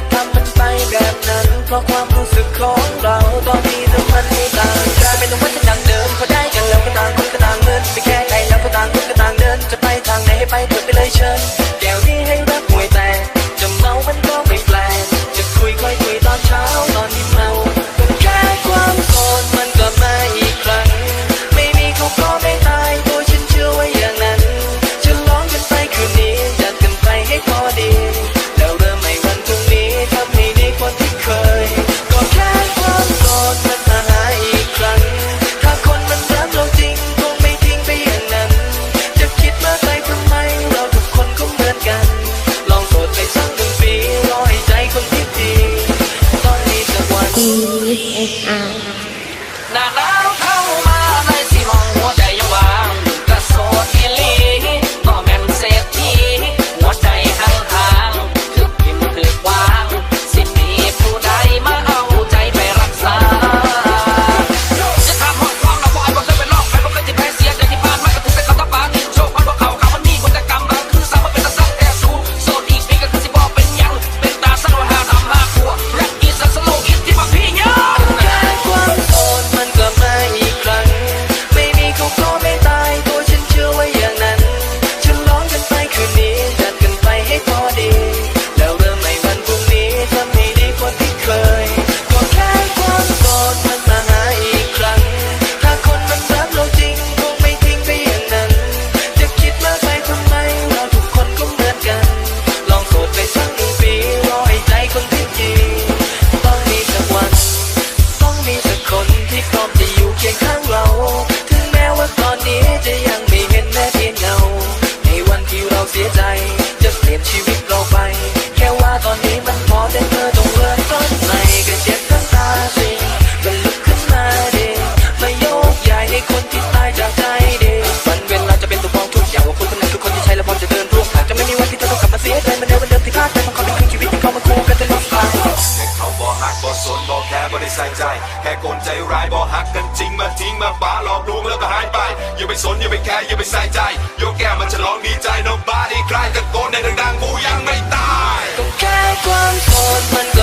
ก็ทำมันไปแบบนั้น เพราะความรู้สึกของเรา come to you the UK บ่สนบ่แค่บ่ได้ใส่ใจ แค่กนใจร้ายบ่หักกันจริงมาทิ้งมาป๋าหลอกลวงแล้วก็หายไป อย่าไปสนอย่าไปแค่อย่าไปใส่ใจโยกแก้มันฉลองดีใจน้องบ้าดีใครตะโกนในดังๆกูยังไม่ตายก็แค่ความทนมัน